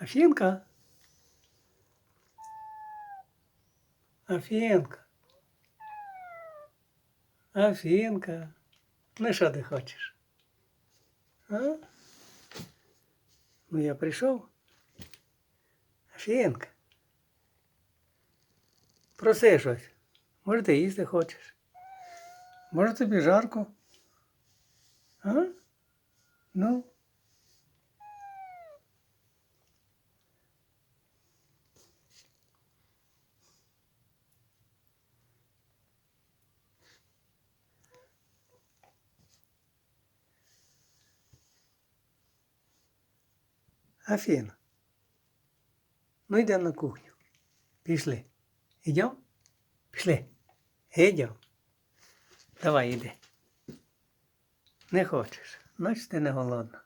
Афінка. Афінка. Афінка. Ну що ти хочеш? А? Ну я прийшов. Афінка. Проси щось. Може ти їсти хочеш? Може тобі жарко? А? Ну. Афіна. Ну йдемо на кухню. Пішли. Ідемо? Пішли. Ідемо. Давай іди. Не хочеш. Значить ти не голодна.